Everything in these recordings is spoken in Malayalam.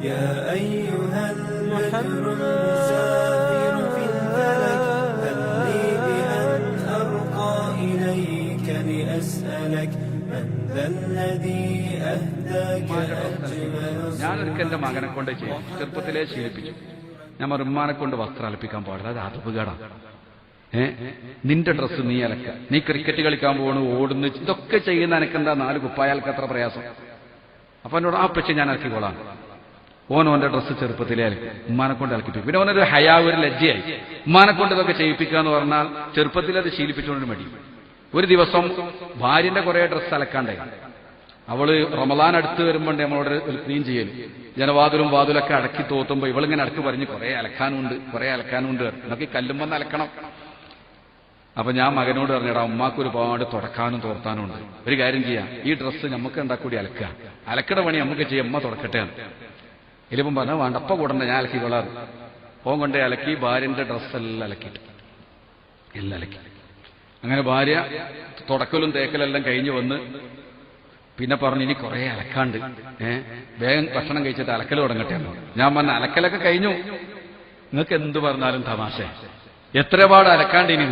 يا أيها البدر المسافر في الفلك هل لي بأن أرقى إليك لأسألك من ذا الذي أهداك أجمل ഞാനൊരിക്കൽ എന്റെ മകനെ കൊണ്ട് ചെയ്യും ചെറുപ്പത്തിലേ ശീലിപ്പിച്ചു ഞാൻ ഉമ്മാനെ കൊണ്ട് വസ്ത്രം അലപ്പിക്കാൻ പാടില്ല അത് അതുപകടാണ് ഏ നിന്റെ ഡ്രസ്സ് നീ അലക്ക നീ ക്രിക്കറ്റ് കളിക്കാൻ പോകണു ഓടുന്നു ഇതൊക്കെ ചെയ്യുന്ന എനക്കെന്താ നാല് കുപ്പായാൽക്ക് അത്ര പ്രയാസം അപ്പൊ എന്നോട് ആ പക്ഷെ ഞാൻ അലക്കിക്കോളാം ഓൻ ഓന്റെ ഡ്രസ്സ് ചെറുപ്പത്തിലേ ഉമ്മാനെ കൊണ്ട് അലക്കിപ്പിക്കും പിന്നെ ഓനൊരു ഹയാ ഒരു ലജ്ജയായി. ഉമ്മാനെ ഇതൊക്കെ ചെയ്യിപ്പിക്കുക എന്ന് പറഞ്ഞാൽ ചെറുപ്പത്തിൽ അത് ശീലിപ്പിച്ചുകൊണ്ട് മടി. ഒരു ദിവസം ഭാര്യന്റെ കുറെ ഡ്രസ്സ് അലക്കാണ്ടായി. അവൾ റമദാൻ അടുത്ത് വരുമ്പോൾ നമ്മളോട് ഒരു ക്ലീൻ ചെയ്യൽ ജനവാതിലും വാതിലൊക്കെ അടക്കി തോത്തുമ്പോ ഇവളിങ്ങനെ അടുത്ത് പറഞ്ഞ് കുറെ അലക്കാനുണ്ട് കുറെ അലക്കാനുണ്ട്. എന്നൊക്കെ കല്ലുമ്പന്ന് അലക്കണം. അപ്പൊ ഞാൻ മകനോട് പറഞ്ഞടാ ഉമ്മാക്ക് ഒരുപാട് തുടക്കാനും തോർത്താനും ഉണ്ട് ഒരു കാര്യം ചെയ്യാം. ഈ ഡ്രസ്സ് നമുക്ക് എന്താ കൂടി അലക്കുക? അലക്കട പണി നമുക്ക് ചെയ്യാം. ഉമ്മ തുടക്കട്ടെ. ഇതിലിപ്പം പറഞ്ഞാൽ വേണ്ടപ്പ കൂടണ്ട ഞാൻ അലക്കി കൊള്ളാറ് ഓൻ കൊണ്ടേ അലക്കി ഭാര്യന്റെ ഡ്രസ്സെല്ലാം അലക്കിയിട്ട്. എല്ലാം അലക്കി. അങ്ങനെ ഭാര്യ തുടക്കലും തേക്കലെല്ലാം കഴിഞ്ഞു വന്ന് പിന്നെ പറഞ്ഞു ഇനി കുറെ അലക്കാണ്ട് ഏ വേഗം ഭക്ഷണം കഴിച്ചിട്ട് അലക്കൽ തുടങ്ങട്ടെ ഞാൻ പറഞ്ഞ അലക്കലൊക്കെ കഴിഞ്ഞു. നിങ്ങൾക്ക് എന്ത് പറഞ്ഞാലും തമാശ. എത്ര അലക്കാണ്ട് ഇനി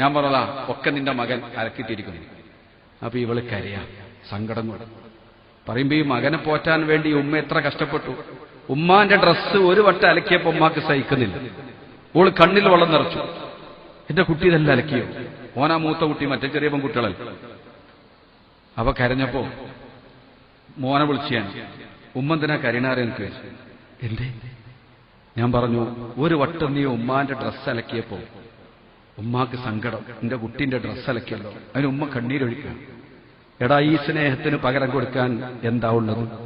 ഞാൻ പറഞ്ഞതാ ഒക്കെ നിന്റെ മകൻ അലക്കിട്ടിരിക്കുന്നു അപ്പൊ ഇവൾ കരയാ സങ്കടം കൊണ്ട്. പറയുമ്പോ ഈ മകനെ പോറ്റാൻ വേണ്ടി ഉമ്മ എത്ര കഷ്ടപ്പെട്ടു. ഉമ്മാന്റെ ഡ്രസ്സ് ഒരു വട്ടം അലക്കിയപ്പോ ഉമ്മാക്ക് സഹിക്കുന്നില്ല. ഓൾ കണ്ണിൽ വെള്ളം നിറച്ചു. എന്റെ കുട്ടി ഇതല്ല അലക്കിയോ? ഓനാ മൂത്ത കുട്ടി മറ്റേ ചെറിയ പെൺകുട്ടികളല്ല? അവ കരഞ്ഞപ്പോ മോനെ വിളിച്ചാൻ ഉമ്മന്തിനാ കരീണാരെ എനിക്ക് എന്തേ? ഞാൻ പറഞ്ഞു ഒരു വട്ടം നീ ഉമ്മാന്റെ ഡ്രസ്സ് അലക്കിയപ്പോ ഉമ്മാക്ക് സങ്കടം. എന്റെ കുട്ടിന്റെ ഡ്രസ്സ് അലക്കിയല്ലോ. അതിന് ഉമ്മ കണ്ണീരൊഴിക്കാം എടാ ഈ സ്നേഹത്തിന് പകരം കൊടുക്കാൻ എന്താ ഉള്ളത്?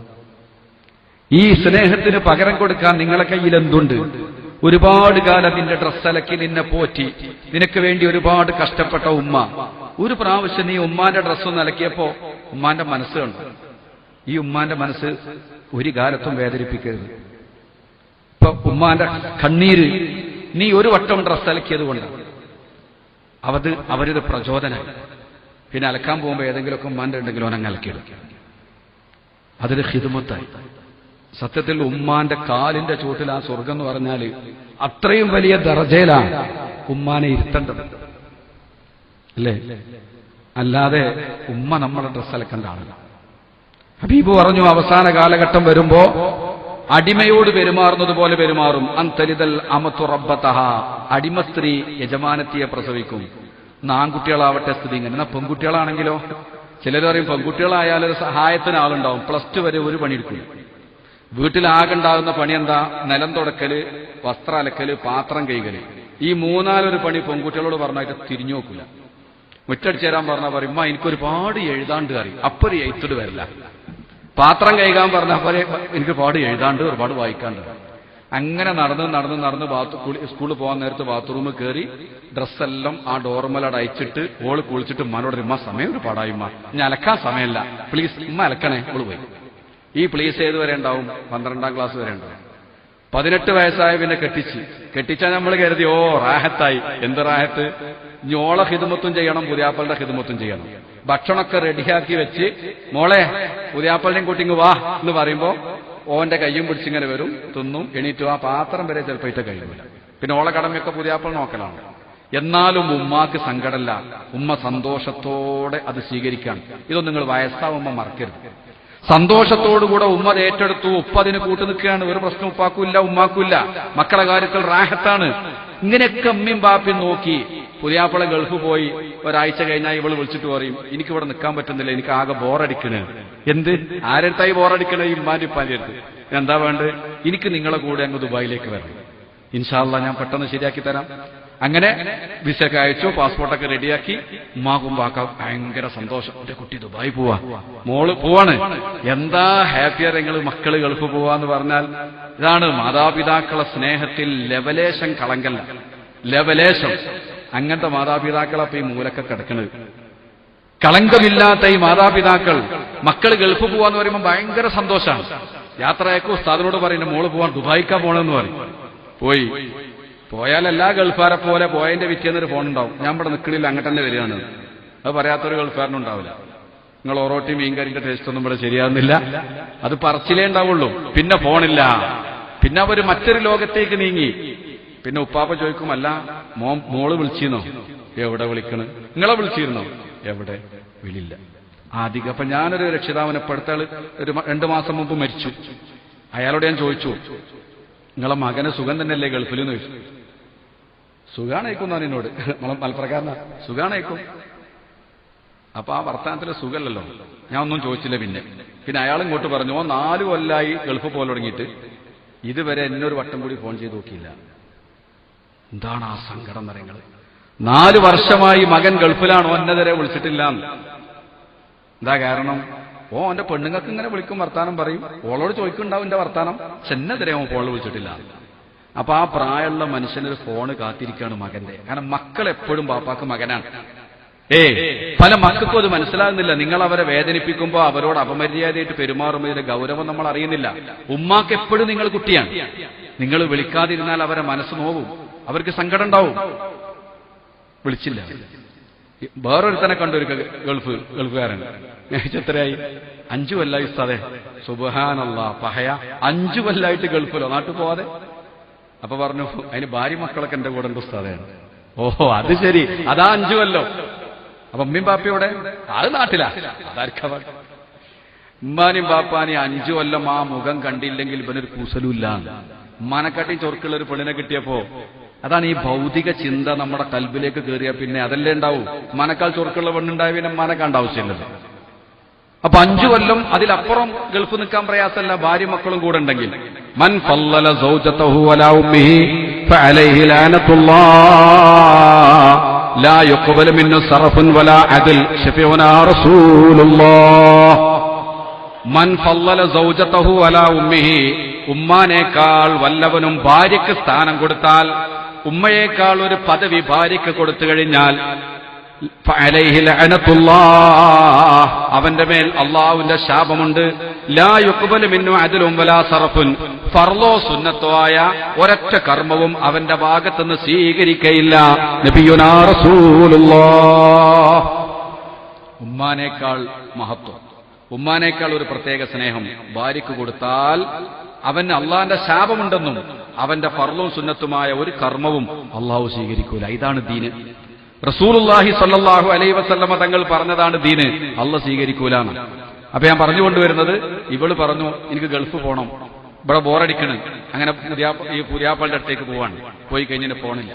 ഈ സ്നേഹത്തിന് പകരം കൊടുക്കാൻ നിങ്ങളെ കയ്യിൽ എന്തുണ്ട്? ഒരുപാട് കാലം നിന്റെ ഡ്രസ്സ് അലക്കി നിന്നെ പോറ്റി. നിനക്ക് വേണ്ടി ഒരുപാട് കഷ്ടപ്പെട്ട ഉമ്മ. ഒരു പ്രാവശ്യം നീ ഉമ്മാന്റെ ഡ്രസ്സ് അലക്കിയപ്പോ ഉമ്മാന്റെ മനസ്സ് കണ്ടു. ഈ ഉമ്മാന്റെ മനസ്സ് ഒരു കാലത്തും വേദനിപ്പിക്കരുത്. ഇപ്പൊ ഉമ്മാന്റെ കണ്ണീര് നീ ഒരു വട്ടം ഡ്രസ്സ് അലക്കിയത് കൊണ്ട്. അവത് അവരത് പ്രചോദനം പിന്നെ അലക്കാൻ പോകുമ്പോൾ ഏതെങ്കിലുമൊക്കെ ഉമ്മാന്റെ ഉണ്ടെങ്കിലും അവനങ്ങ് അലക്കിയിടും. അതൊരു ഹിതുമത്തായി. സത്യത്തിൽ ഉമ്മാന്റെ കാലിന്റെ ചൂട്ടിൽ ആ സ്വർഗം എന്ന് പറഞ്ഞാൽ അത്രയും വലിയ ദർജയിലാണ് ഉമ്മാനെ ഇരുത്തേണ്ടത്. അല്ലേ? അല്ലാതെ ഉമ്മ നമ്മളെ ഡ്രസ്സ് അലക്കേണ്ട ആളല്ല. ഹബീബ് പറഞ്ഞു അവസാന കാലഘട്ടം വരുമ്പോ അടിമയോട് പെരുമാറുന്നത് പോലെ പെരുമാറും. അന്തരിതൽ അമത്തു റബ്ബത്തഹ അടിമ സ്ത്രീ യജമാനത്തിയെ പ്രസവിക്കും. നാൻകുട്ടികളാവട്ടെ സ്ഥിതി ഇങ്ങനെ. എന്നാ പെൺകുട്ടികളാണെങ്കിലോ? ചിലർ പറയും പെൺകുട്ടികളായാൽ സഹായത്തിന് ആളുണ്ടാവും. പ്ലസ് ടു വരെ ഒരു പണിയെടുക്കും വീട്ടിലാകണ്ടാകുന്ന പണി എന്താ നിലം തുടക്കൽ വസ്ത്ര അലക്കൽ പാത്രം കൈകൽ. ഈ മൂന്നാലൊരു പണി പെൺകുട്ടികളോട് പറഞ്ഞായിട്ട് തിരിഞ്ഞു നോക്കില്ല മുറ്റടിച്ചു തരാൻ പറഞ്ഞാൽ പറയും "ഉമ്മ, എനിക്കൊരുപാട് എഴുതാണ്ട് കറി അപ്പൊരു എഴുത്തിട്ട് എഴുത്തിട് വരില്ല. പാത്രം കൈകാൻ പറഞ്ഞാൽ പോലെ എനിക്ക് ഒരുപാട് എഴുതാണ്ട് ഒരുപാട് വായിക്കാണ്ട് അങ്ങനെ നടന്ന് നടന്ന് നടന്ന് സ്കൂളിൽ പോകാൻ നേരത്ത് ബാത്റൂമിൽ കയറി ഡ്രസ്സെല്ലാം ആ ഡോർമലട അയച്ചിട്ട് ഓൾ കുളിച്ചിട്ട് ഉമ്മാനോട് ഉമ്മ സമയം ഒരു ഉമ്മ ഞാൻ അലക്കാൻ സമയമല്ല. പ്ലീസ് ഉമ്മ അലക്കണേ. ഓൾ പോയി. ഈ പ്ലീസ് ഏത് വരെ ഉണ്ടാവും? പന്ത്രണ്ടാം ക്ലാസ് വരെ ഉണ്ടാവും. പതിനെട്ട് വയസ്സായ പിന്നെ കെട്ടിച്ച്. കെട്ടിച്ചാൽ നമ്മൾ കരുതി ഓ റാഹത്തായി. എന്ത് റാഹത്ത്? ഞോളെ ഹിതുമത്തും ചെയ്യണം പുതിയാപ്പളുടെ ഹിതുമത്തും ചെയ്യണം. ഭക്ഷണമൊക്കെ റെഡിയാക്കി വെച്ച് മോളെ പുതിയാപ്പളിനെയും കൂട്ടിങ് വാ എന്ന് പറയുമ്പോ ഓന്റെ കയ്യും പിടിച്ചിങ്ങനെ വരും തിന്നും എണീറ്റു ആ പാത്രം വരെ ചിലപ്പോൾ ഇട്ട് കഴിയുമില്ല പിന്നെ ഓളെ കടമയൊക്കെ പുതിയാപ്പൾ നോക്കലാണ്. എന്നാലും ഉമ്മാക്ക് സങ്കടമല്ല ഉമ്മ സന്തോഷത്തോടെ അത് സ്വീകരിക്കാൻ ഇതൊന്നും നിങ്ങൾ വയസ്സാവുമ്പോൾ മറക്കരുത്. സന്തോഷത്തോടുകൂടെ ഉമ്മത് ഏറ്റെടുത്തു. ഉപ്പ അതിന് കൂട്ടു നിൽക്കുകയാണ്. ഒരു പ്രശ്നം ഉപ്പാക്കൂല്ല ഉമ്മാക്കൂല്ല മക്കളെ കാര്യത്തിൽ റാഹത്താണ്. ഇങ്ങനെയൊക്കെ അമ്മയും ബാപ്പയും നോക്കി പുതിയാപ്പള ഗൾഫ് പോയി. ഒരാഴ്ച കഴിഞ്ഞാൽ ഇവൾ വിളിച്ചിട്ട് പറയും എനിക്ക് ഇവിടെ നിൽക്കാൻ പറ്റുന്നില്ല. എനിക്ക് ആകെ ബോറടിക്കണ്. എന്ത്? ആരെടുത്തായി ബോറടിക്കണ ഈ ഉമ്മാന്റെ ഉപ്പാന്റെ എന്താ വേണ്ടത്? എനിക്ക് നിങ്ങളെ കൂടെ അങ്ങ് ദുബായിലേക്ക് വരണം. ഇൻഷാല്ല ഞാൻ പെട്ടെന്ന് ശരിയാക്കി തരാം. അങ്ങനെ വിസയൊക്കെ അയച്ചു പാസ്പോർട്ടൊക്കെ റെഡിയാക്കി ഉമ്മാക്കുമ്പാക്ക ഭയങ്കര സന്തോഷം. എന്റെ കുട്ടി ദുബായി പോവാ. മോൾ പോവാണ്. എന്താ ഹാപ്പിയർ നിങ്ങൾ മക്കൾ ഗൾഫ് പോവാന്ന് പറഞ്ഞാൽ ഇതാണ് മാതാപിതാക്കളെ സ്നേഹത്തിൽ ലവലേശം കളങ്കല്ല. ലവലേശം അങ്ങനത്തെ മാതാപിതാക്കളെ ഈ മൂലക്കെ കിടക്കണത്. കളങ്കമില്ലാത്ത ഈ മാതാപിതാക്കൾ മക്കൾ ഗൾഫ് പോവാന്ന് പറയുമ്പോൾ ഭയങ്കര സന്തോഷമാണ് യാത്രയൊക്കെ ഉസ്താദിനോട് പറയുന്നത് മോൾ പോവാൻ ദുബായിക്കാ പോണെന്ന് പറയും. പോയി. പോയാൽ എല്ലാ ഗൾഫാരെ പോലെ പോയതിന്റെ വിറ്റിയെന്നൊരു ഫോൺ ഉണ്ടാവും ഞാൻ ഇവിടെ നിൽക്കണില്ല അങ്ങോട്ട് തന്നെ വരികയാണ്. അത് പറയാത്തൊരു ഗൾഫാരനുണ്ടാവില്ല നിങ്ങൾ ഓറോട്ടി മീൻകറിന്റെ ടേസ്റ്റ് ഒന്നും ഇവിടെ ശരിയാകുന്നില്ല. അത് പറച്ചിലേ ഉണ്ടാവുള്ളൂ. പിന്നെ ഫോണില്ല. പിന്നെ അവർ മറ്റൊരു ലോകത്തേക്ക് നീങ്ങി. പിന്നെ ഉപ്പാപ്പ ചോദിക്കും അല്ല മോ മോൾ വിളിച്ചിരുന്നോ? എവിടെ വിളിക്കണ്? നിങ്ങളെ വിളിച്ചിരുന്നോ? എവിടെ? വിളില്ല ആദ്യം അപ്പൊ ഞാനൊരു രക്ഷിതാവിനെ പെടുത്താൾ ഒരു രണ്ടു മാസം മുമ്പ് മരിച്ചു. അയാളോട് ഞാൻ ചോദിച്ചു നിങ്ങളെ മകന് സുഖം തന്നെയല്ലേ ഗൾഫിൽ എന്ന് ചോദിച്ചു സുഖാണേക്കും എന്നോട്. നമ്മളെ മലപ്രകാരന. സുഖാണേക്കും. അപ്പൊ ആ വർത്തമാനത്തിലെ സുഖമല്ലല്ലോ ഞാൻ ഒന്നും ചോദിച്ചില്ല പിന്നെ. പിന്നെ അയാൾ ഇങ്ങോട്ട് പറഞ്ഞു ഓ നാല് കൊല്ലായി ഗൾഫ് പോലെ തുടങ്ങിയിട്ട്. ഇതുവരെ എന്നൊരു വട്ടം കൂടി ഫോൺ ചെയ്ത് നോക്കിയില്ല. എന്താണ് ആ സങ്കടം നിറങ്ങൾ നാല് വർഷമായി മകൻ ഗൾഫിലാണോ എന്നെതിരെ വിളിച്ചിട്ടില്ല എന്താ കാരണം? ഓ എന്റെ പെണ്ണുങ്ങൾക്ക് ഇങ്ങനെ വിളിക്കും വർത്താനം പറയും. ഓളോട് ചോദിക്കുന്നുണ്ടാവും എന്റെ വർത്താനം. ചെന്നതിരെ അവൻ ഫോൾ വിളിച്ചിട്ടില്ല. അപ്പൊ ആ പ്രായമുള്ള മനുഷ്യനൊരു ഫോണ് കാത്തിരിക്കുകയാണ് മകന്റെ. കാരണം മക്കൾ എപ്പോഴും പാപ്പാക്ക് മകനാണ്. ഏ പല മക്കൾക്കും അത് മനസ്സിലാകുന്നില്ല. നിങ്ങൾ അവരെ വേദനിപ്പിക്കുമ്പോൾ അവരോട് അപമര്യാദയായിട്ട് പെരുമാറുമ്പോൾ ഇതിന്റെ ഗൗരവം നമ്മൾ അറിയുന്നില്ല. ഉമ്മാക്ക് എപ്പോഴും നിങ്ങൾ കുട്ടിയാണ്. നിങ്ങൾ വിളിക്കാതിരുന്നാൽ അവരെ മനസ്സ് നോവും. അവർക്ക് സങ്കടം ഉണ്ടാവും. വിളിച്ചില്ല. വേറൊരുത്തനെ കണ്ടൊരു ഗൾഫ് ഗൾഫുകാരൻ. എത്രയായി? അഞ്ചു കൊല്ലായി ഉസ്താദെ. സുബഹാനല്ല പഹയ. അഞ്ചു കൊല്ലായിട്ട് ഗൾഫിലോ? നാട്ടിൽ പോവാതെ? അപ്പൊ പറഞ്ഞു അതിന് ഭാര്യ മക്കളൊക്കെ എന്റെ കൂടെ ഉണ്ട് ഉസ്താദയാണ് ഓഹോ അത് ശരി. അതാ അഞ്ചു കൊല്ലോ അപ്പൊ ഉമ്മയും ബാപ്പയോടെ അത് നാട്ടിലാ? ഉമ്മാനും ബാപ്പാനും അഞ്ചു കൊല്ലം ആ മുഖം കണ്ടില്ലെങ്കിൽ ഇവനൊരു കുസലുമില്ല. മനക്കാട്ടി ചൊർക്കുള്ള ഒരു പെണ്ണിനെ കിട്ടിയപ്പോ അതാണ് ഈ ഭൗതിക ചിന്ത നമ്മുടെ കൽബിലേക്ക് കയറിയ പിന്നെ അതല്ലേ ഉണ്ടാവും? മനക്കാൽ ചൊറുക്കുള്ള പെണ്ണുണ്ടായ പിന്നെ ആവശ്യമില്ലല്ലോ. അപ്പൊ അഞ്ചു കൊല്ലം അതിലപ്പുറം ഗൾഫ് നിൽക്കാൻ പ്രയാസമല്ല ഭാര്യ മക്കളും കൂടെ ഉണ്ടെങ്കിൽ മൻ ഉമ്മാനേക്കാൾ വല്ലവനും ഭാര്യയ്ക്ക് സ്ഥാനം കൊടുത്താൽ ഉമ്മയേക്കാൾ ഒരു പദവി ഭാര്യയ്ക്ക് കൊടുത്തു കഴിഞ്ഞാൽ. അവന്റെ മേൽ അള്ളാഹുവിന്റെ ശാപമുണ്ട്. ലാ യുഖ്ബലു മിന്നു അദലും വലാ സറഫുൻ. ഫർലോ സുന്നത്തോ ആയ ഒരൊറ്റ കർമ്മവും അവന്റെ ഭാഗത്തുനിന്ന് സ്വീകരിക്കയില്ല. ഉമ്മാനേക്കാൾ മഹത്വം. ഉമ്മാനേക്കാൾ ഒരു പ്രത്യേക സ്നേഹം ഭാര്യയ്ക്ക് കൊടുത്താൽ അവന് അള്ളാന്റെ ശാപമുണ്ടെന്നും അവന്റെ ഫർലവും സുന്നത്തുമായ ഒരു കർമ്മവും അള്ളാഹു സ്വീകരിക്കൂല. ഇതാണ് ദീന്. റസൂലുല്ലാഹി സല്ലാഹു അലൈ വസല്ലമ തങ്ങൾ പറഞ്ഞതാണ് ദീന്. അല്ല സ്വീകരിക്കൂലാണ് അപ്പൊ ഞാൻ പറഞ്ഞു കൊണ്ടുവരുന്നത് ഇവൾ പറഞ്ഞു എനിക്ക് ഗൾഫ് പോകണം ഇവിടെ ബോറടിക്കണ്. അങ്ങനെ ഈ പുതിയാപ്പളുടെ അടുത്തേക്ക് പോവാണ്. പോയി കഴിഞ്ഞിട്ട് പോണില്ല.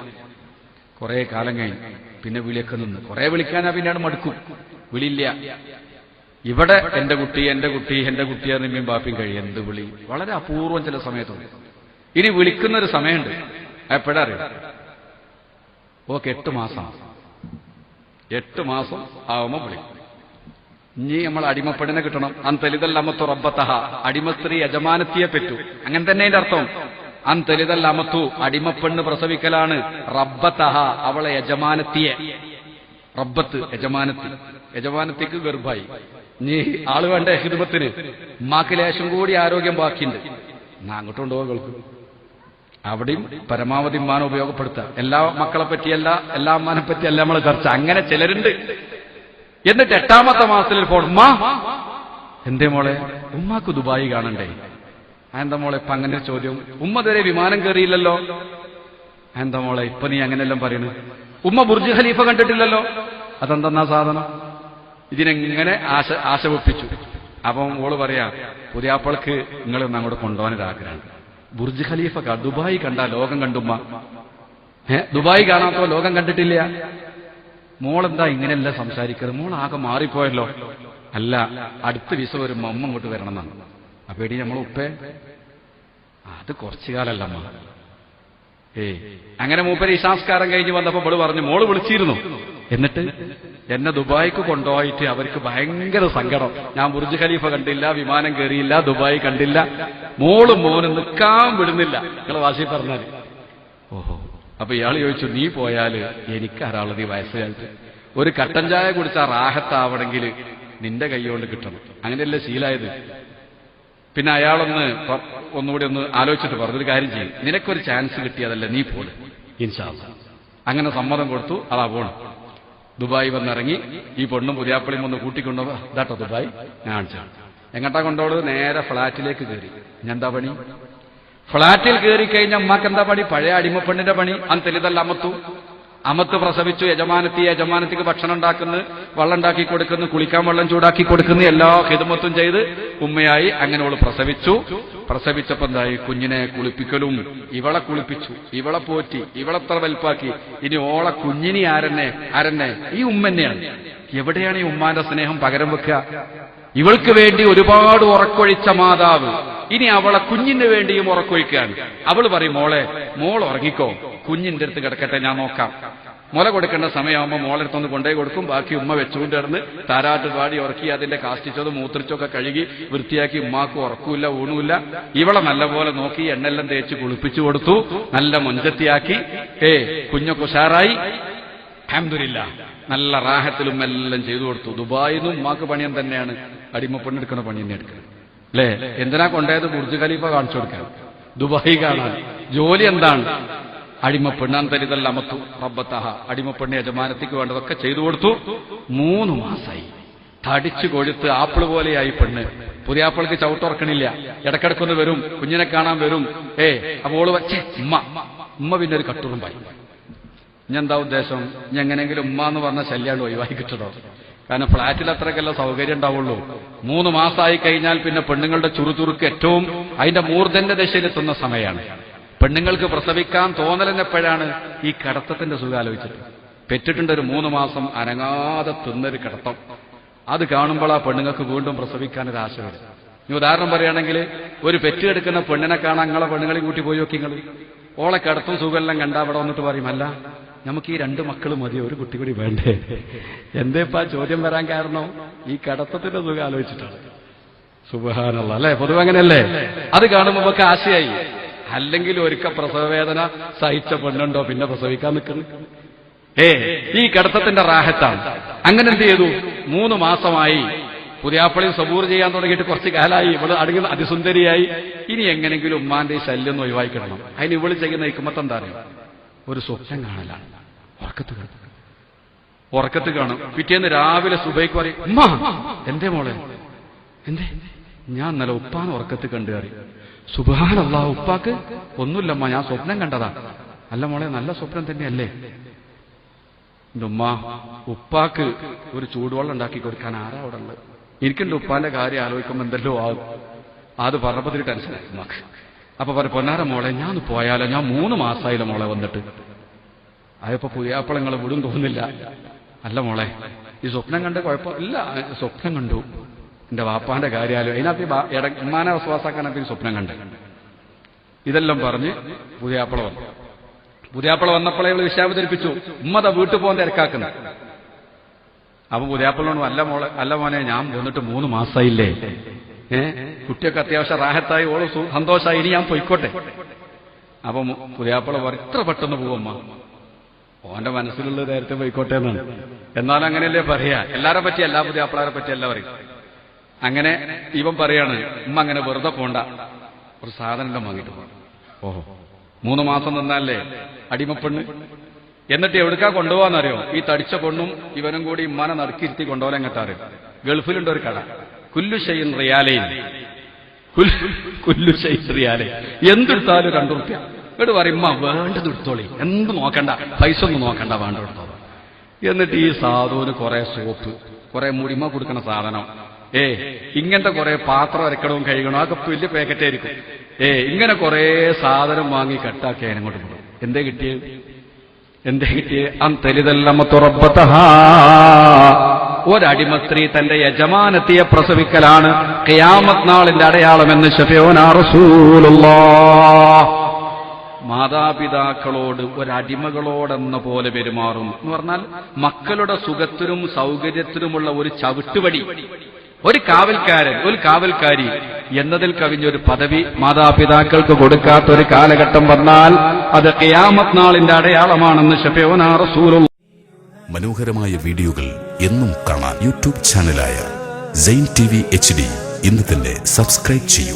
കുറെ കാലം കഴിഞ്ഞു. പിന്നെ വിളിയൊക്കെ നിന്ന്. കുറെ വിളിക്കാനാ പിന്നെയാണ് മടുക്കും. വിളിയില്ല. ഇവിടെ എന്റെ കുട്ടി എന്റെ കുട്ടി എന്റെ കുട്ടി അറിയുമ്പോൾ ബാപ്പിയും കഴിയും. എന്ത് വിളി? വളരെ അപൂർവം ചില സമയത്തുണ്ട്. ഇനി വിളിക്കുന്ന ഒരു സമയമുണ്ട്. എപ്പോഴാ അറിയാം? ഓക്കെ എട്ട് മാസം എട്ട് മാസം ആവുമ്പോൾ വിളിക്കും. ഇനി നമ്മൾ അടിമപ്പെടിനെ കിട്ടണം. അന്തലിതല്ലമത്തു റബ്ബത്തഹ. അടിമ സ്ത്രീ യജമാനത്തിയെ പറ്റൂ. അങ്ങനെ തന്നെ അതിന്റെ അർത്ഥം. അൻ അന്തലിതല്ലമത്തു അടിമപ്പെണ്ണ് പ്രസവിക്കലാണ് റബ്ബത്തഹ അവളെ യജമാനത്തിയെ. റബ്ബത്ത് യജമാനത്തി. യജമാനത്തിക്ക് ഗർഭായി. നീ ആൾ വേണ്ട ഹിദുമത്തിന് ഉമ്മാക്ക് ലേശം കൂടി ആരോഗ്യം ബാക്കിയുണ്ട്. എന്നാ അങ്ങോട്ട് കൊണ്ടുപോകാൻ കേൾക്കും. അവിടെയും പരമാവധി ഉമ്മാനെ ഉപയോഗപ്പെടുത്തുക. എല്ലാ മക്കളെ പറ്റിയല്ല എല്ലാ അമ്മാനെ പറ്റിയല്ല നമ്മൾ ചർച്ച. അങ്ങനെ ചിലരുണ്ട്. എന്നിട്ട് എട്ടാമത്തെ മാസത്തിൽ ഫോൺ ഉമ്മ എന്തേ മോളെ? ഉമ്മാക്ക് ദുബായി കാണണ്ടേ? എന്താ മോളെ? ഇപ്പൊ അങ്ങനെ ചോദ്യം. ഉമ്മ വരെ വിമാനം കയറിയില്ലല്ലോ? എന്താ മോളെ? ഇപ്പൊ നീ അങ്ങനെയെല്ലാം പറയുന്നു ഉമ്മ ബുർജ് ഖലീഫ കണ്ടിട്ടില്ലല്ലോ? അതെന്തെന്നാ സാധനം? ഇതിനെങ്ങനെ ആശ ആശ വെപ്പിച്ചു അപ്പം ഓൾ പറയാ പുതിയാപ്പൾക്ക് നിങ്ങളൊന്നും അങ്ങോട്ട് കൊണ്ടുപോകാനൊരാഗ്രഹം ബുർജ് ഖലീഫ ദുബായ് കണ്ട ലോകം കണ്ടുമ്മ. ഏ ദുബായ് കാണാത്തോ ലോകം കണ്ടിട്ടില്ല. മോളെന്താ ഇങ്ങനെയല്ല സംസാരിക്കുന്നത് മോൾ ആകെ മാറിപ്പോയല്ലോ. അല്ല അടുത്ത വിസ വരുമ്പോ അമ്മ അങ്ങോട്ട് വരണം എന്നാണ് അപ്പൊ എടി നമ്മൾ ഉപ്പേ അത് കുറച്ചു കാലല്ല അമ്മ ഏയ് അങ്ങനെ മൂപ്പര് ഈ സംസ്കാരം കഴിഞ്ഞ് വന്നപ്പോ ഇവൾ പറഞ്ഞു മോൾ വിളിച്ചിരുന്നു. എന്നിട്ട് എന്നെ ദുബായിക്ക് കൊണ്ടുപോയിട്ട് അവർക്ക് ഭയങ്കര സങ്കടം. ഞാൻ ബുർജ് ഖലീഫ കണ്ടില്ല വിമാനം കയറിയില്ല ദുബായ് കണ്ടില്ല. മോളും മോനും നിൽക്കാൻ വിടുന്നില്ല. നിങ്ങൾ വാശി പറഞ്ഞാൽ ഓഹോ. അപ്പൊ ഇയാൾ ചോദിച്ചു നീ പോയാൽ എനിക്ക് ആരാളുള്ളത് ഈ വയസ്സുകാലത്ത് ഒരു കട്ടൻ ചായ കുടിച്ചാൽ റാഹത്താവണമെങ്കിൽ നിന്റെ കൈകൊണ്ട് കിട്ടണം. അങ്ങനെയല്ലേ ശീലായത്? പിന്നെ അയാളൊന്ന് ഒന്നുകൂടി ഒന്ന് ആലോചിച്ചിട്ട് പറഞ്ഞു ഒരു കാര്യം ചെയ്യും. നിനക്കൊരു ചാൻസ് കിട്ടിയതല്ലേ നീ പോലെ? ഇൻഷാല്ല അങ്ങനെ സമ്മതം കൊടുത്തു അതാ പോണം. ദുബായ് വന്നിറങ്ങി ഈ പെണ്ണും പുതിയാപ്പളിയും ഒന്ന് കൂട്ടിക്കൊണ്ടു ഇതാട്ടോ ദുബായ്. ഞാൻ കാണിച്ചു എങ്ങട്ടാ കൊണ്ടോളൂ? നേരെ ഫ്ളാറ്റിലേക്ക് കയറി ഞാൻ എന്താ പണി? ഫ്ളാറ്റിൽ കയറി കഴിഞ്ഞ അമ്മയ്ക്ക് എന്താ പണി? പഴയ അടിമപ്പെണ്ണിന്റെ പണി. അന്ന് അന്തലിതല്ല അമത്തു. അമത്ത് പ്രസവിച്ചു യജമാനത്തി യജമാനത്തിക്ക് ഭക്ഷണം ഉണ്ടാക്കുന്നു വെള്ളം ഉണ്ടാക്കി കൊടുക്കുന്നു കുളിക്കാൻ വെള്ളം ചൂടാക്കി കൊടുക്കുന്നു എല്ലാ ഹിതമത്തും ചെയ്ത് ഉമ്മയായി അങ്ങനെ അവൾ പ്രസവിച്ചു. പ്രസവിച്ചപ്പോ എന്തായി? കുഞ്ഞിനെ കുളിപ്പിക്കലും ഇവളെ കുളിപ്പിച്ചു ഇവളെ പോറ്റി ഇവളെത്ര വലുപ്പാക്കി. ഇനി ഓളെ കുഞ്ഞിനി ആരെന്നെ ആരെന്നെ? ഈ ഉമ്മന്നെയാണ്. എവിടെയാണ് ഈ ഉമ്മാന്റെ സ്നേഹം പകരം വെക്കുക? ഇവൾക്ക് വേണ്ടി ഒരുപാട് ഉറക്കൊഴിച്ച മാതാവ്. ഇനി അവളെ കുഞ്ഞിന് വേണ്ടിയും ഉറക്കൊഴിക്കുകയാണ്. അവൾ പറയും മോളെ മോൾ ഉറങ്ങിക്കോ. കുഞ്ഞിന്റെ അടുത്ത് കിടക്കട്ടെ ഞാൻ നോക്കാം. മുല കൊടുക്കേണ്ട സമയമാകുമ്പോൾ മോളെടുത്തൊന്ന് കൊണ്ടുപോയി കൊടുക്കും. ബാക്കി ഉമ്മ വെച്ചുകൊണ്ട് കിടന്ന് താരാട്ട് പാടി ഉറക്കി അതിന്റെ കാസ്റ്റിച്ചത് മൂത്രിച്ചൊക്കെ കഴുകി വൃത്തിയാക്കി ഉമ്മാക്ക് ഉറക്കൂല ഊണുമില്ല ഇവളെ നല്ലപോലെ നോക്കി എണ്ണെല്ലാം തേച്ച് കുളിപ്പിച്ചു കൊടുത്തു. നല്ല മുഞ്ചത്തിയാക്കി. ഏ കുഞ്ഞൊക്കെ ഉഷാറായി. അഹമ്മദില്ല നല്ല റാഹത്തിലും എല്ലാം ചെയ്തു കൊടുത്തു. ദുബായിന്നും ഉമ്മാക്ക് പണിയം തന്നെയാണ്. അടിമ പെണ്ണെടുക്കണ പണി തന്നെ എടുക്കുന്നത് അല്ലേ? എന്തിനാ കൊണ്ടായത് ബുർജ് ഖലീഫ കാണിച്ചു കൊടുക്കാൻ. ദുബായി കാണാൻ. ജോലി എന്താണ്? അടിമപ്പെണ്ണാൻ തരിതല്ല അമത്തു റബ്ബത്തഹ. അടിമപ്പെണ്ണ് യജമാനത്തിക്ക് വേണ്ടതൊക്കെ ചെയ്തു കൊടുത്തു. മൂന്ന് മാസമായി തടിച്ചു കൊഴുത്ത് ആപ്പിൾ പോലെയായി പെണ്ണ്. പുതിയ ആപ്പിൾക്ക് ചവിട്ടുറക്കണില്ല. ഇടക്കിടക്കൊന്ന് വരും. കുഞ്ഞിനെ കാണാൻ വരും. ഏ അപ്പോൾ വച്ചേ ഉമ്മ. ഉമ്മ പിന്നെ ഒരു കട്ടുറുമ്പായി. ഞാൻ എന്താ ഉദ്ദേശം? ഞാൻ എങ്ങനെയെങ്കിലും ഉമ്മ എന്ന് പറഞ്ഞ ശല്യാണ് ഒഴിവാക്കി കിട്ടണോ? കാരണം ഫ്ളാറ്റിൽ അത്രക്കല്ല സൗകര്യം ഉണ്ടാവുള്ളൂ. മൂന്ന് മാസമായി കഴിഞ്ഞാൽ പിന്നെ പെണ്ണുങ്ങളുടെ ചുറുചുറുക്ക് ഏറ്റവും അതിന്റെ മൂർധന്റെ ദശയിലെത്തുന്ന സമയമാണ് പെണ്ണുങ്ങൾക്ക് പ്രസവിക്കാൻ തോന്നലെന്നെപ്പോഴാണ് ഈ കടത്തത്തിന്റെ സുഖം ആലോചിച്ചിട്ട് പെറ്റിട്ടുണ്ട് ഒരു മൂന്ന് മാസം അനങ്ങാതെ തിന്നൊരു കടത്തം. അത് കാണുമ്പോൾ ആ പെണ്ണുങ്ങൾക്ക് വീണ്ടും പ്രസവിക്കാൻ ഒരു ആശ വരും ഇനി ഉദാഹരണം പറയുകയാണെങ്കിൽ ഒരു പെറ്റെടുക്കുന്ന പെണ്ണിനെ കാണാൻ നിങ്ങളെ പെണ്ണുങ്ങളെ കൂട്ടി പോയി നോക്കി നിങ്ങൾ ഓളെ കടത്തും സുഖമെല്ലാം കണ്ടാ അവിടെ വന്നിട്ട് പറയും അല്ല നമുക്ക് ഈ രണ്ട് മക്കൾ മതി ഒരു കുട്ടി കൂടി വേണ്ടേ? എന്തേപ്പാ ചോദ്യം വരാൻ കാരണം? ഈ കടത്തത്തിന്റെ സുഖം ആലോചിച്ചിട്ടാണ്. സുബഹാനല്ല അല്ലെ? പൊതുവെ അങ്ങനെയല്ലേ? അത് കാണുമ്പോ നമുക്ക് ആശയായി. അല്ലെങ്കിൽ ഒരിക്കൽ പ്രസവവേദന സഹിച്ച പെണ്ണുണ്ടോ? പിന്നെ പ്രസവിക്കാൻ നിൽക്കുന്നു. ഏ ഈ കടത്തത്തിന്റെ റാഹത്താണ്. അങ്ങനെ എന്ത് ചെയ്തു? മൂന്ന് മാസമായി പുതിയാപ്പളി സബൂർ ചെയ്യാൻ തുടങ്ങിയിട്ട് കുറച്ച് കാലമായി. ഇവൾ അടുങ്ങി അതിസുന്ദരിയായി. ഇനി എങ്ങനെങ്കിലും ഉമ്മാന്റെ ശല്യം ഒന്ന് ഒഴിവാക്കിക്കണം അതിന് ഇവൾ ചെയ്യുന്ന ഇക്കുമത്ത് എന്താ അറിയോ? ഒരു സ്വപ്നം കാണലാണ്. ഉറക്കത്ത് ഉറക്കത്ത് കാണും. പിറ്റേന്ന് രാവിലെ സുബൈക്ക് പറയും എന്തേ മോളെ? എന്തേ? ഞാൻ നല്ല ഉപ്പാൻ ഉറക്കത്ത് കണ്ടു കയറി സുബാനല്ല ഉപ്പാക്ക് ഒന്നുമില്ലമ്മ ഞാൻ സ്വപ്നം കണ്ടതാ. അല്ല മോളെ നല്ല സ്വപ്നം തന്നെയല്ലേ? എന്റെ ഉമ്മ ഉപ്പാക്ക് ഒരു ചൂടുവെള്ളം ഉണ്ടാക്കി കൊടുക്കാൻ ആരാ അവിടെ ഉള്ളത്? എനിക്കെന്റെ ഉപ്പാന്റെ കാര്യം ആലോചിക്കുമ്പോൾ എന്തെല്ലോ ആകും. അത് പറഞ്ഞപ്പോ ടെൻഷനായി അപ്പൊ പറ പൊന്നാര മോളെ ഞാൻ പോയാലോ? ഞാൻ മൂന്ന് മാസമായില്ല മോളെ വന്നിട്ട്. അയപ്പോ പുതിയാപ്പളങ്ങൾ വിടും തോന്നില്ല അല്ല മോളെ ഈ സ്വപ്നം കണ്ട് കുഴപ്പമില്ല സ്വപ്നം കണ്ടു. എന്റെ വാപ്പാന്റെ കാര്യാലോ അതിനകത്ത് ഉമ്മാനെ വിശ്വാസാക്കാനകത്ത് സ്വപ്നം കണ്ട്. ഇതെല്ലാം പറഞ്ഞ് പുതിയാപ്പള വന്നു. പുതിയാപ്പള വന്നപ്പോഴേ ഇവൾ വിശാപധരിപ്പിച്ചു ഉമ്മത വീട്ടു പോകാൻ തിരക്കാക്കുന്നു. അപ്പൊ പുതിയാപ്പളോട് അല്ല മോളെ അല്ല മോനെ ഞാൻ വന്നിട്ട് മൂന്ന് മാസമായില്ലേ ഏ? കുട്ടിയൊക്കെ അത്യാവശ്യം റാഹത്തായി ഓൾ സന്തോഷമായി ഇനി ഞാൻ പൊയ്ക്കോട്ടെ. അപ്പൊ പുതിയാപ്പിള ഇത്ര പെട്ടെന്ന് പോവമ്മ. ഓന്റെ മനസ്സിലുള്ള നേരത്തെ പോയിക്കോട്ടെ എന്നാണ്. എന്നാലും അങ്ങനെയല്ലേ പറയാ. എല്ലാരെ പറ്റി എല്ലാ പുതിയാപ്പിളാരെ പറ്റി എല്ലാം പറയും. അങ്ങനെ ഇവൻ പറയാണ് ഉമ്മ അങ്ങനെ വെറുതെ പോണ്ട. ഒരു സാധനം വാങ്ങിട്ട് പോകണം ഓഹോ. മൂന്ന് മാസം നിന്നാലേ അടിമപ്പെണ്ണ് എന്നിട്ട് എവിടുക്കാ കൊണ്ടുപോകാന്നറിയോ ഈ തടിച്ച പെണ്ണും ഇവനും കൂടി ഉമ്മാനെ നടുക്കിരുത്തി കൊണ്ടുപോകാൻ എങ്ങട്ടാറ് ഗൾഫിലുണ്ട് ഒരു കട. കുല്ലു ഷെയ്ൻ റിയാലയിൽ കുല്ലുശൈൻ റിയാലയിൽ റിയാലേ എന്തെടുത്താലും രണ്ടു റുപ്യ എന്നിട്ട് പറയും ഉമ്മ വേണ്ടത് എടുത്തോളി. എന്ത് നോക്കണ്ട? പൈസ ഒന്നും നോക്കണ്ട വേണ്ട എടുത്തോളൂ. എന്നിട്ട് ഈ സാധുവിന് കുറെ സോപ്പ് കുറെ മുടിമ കൊടുക്കണ സാധനം. ഏ ഇങ്ങനത്തെ കുറെ പാത്രം അരക്കണവും കഴുകണം അതൊക്കെ വലിയ പാക്കറ്റ് ആയിരിക്കും. ഏ ഇങ്ങനെ കുറെ സാധനം വാങ്ങി കട്ടാക്കി അതിനങ്ങോട്ട് പോകും. എന്തേ കിട്ടിയത് എന്തേ കിട്ടിയേ? അന്തരിതല്ലമ്മത്തുറബത്തഹാ ഒരടിമ സ്ത്രീ തന്റെ യജമാനത്തിയെ പ്രസവിക്കലാണ് കയാമത് നാളിന്റെ അടയാളമെന്ന് ഷഫിയോനാ മാതാപിതാക്കളോട് ഒരടിമകളോടെന്ന പോലെ പെരുമാറും. എന്ന് പറഞ്ഞാൽ മക്കളുടെ സുഖത്തിനും സൗകര്യത്തിനുമുള്ള ഒരു ചവിട്ടുപടി. ഒരു കാവൽക്കാരൻ ഒരു കാവൽക്കാരി എന്നതിൽ കവിഞ്ഞൊരു പദവി മാതാപിതാക്കൾക്ക് കൊടുക്കാത്ത ഒരു കാലഘട്ടം വന്നാൽ അത് കയാമത് നാളിന്റെ അടയാളമാണെന്ന് ഷഫിയോനാ റസൂലുള്ള മനോഹരമായ വീഡിയോകൾ എന്നും കാണാൻ YouTube ചാനലായ Zain T V H D ഇന്ന് തന്നെ സബ്സ്ക്രൈബ് ചെയ്യൂ.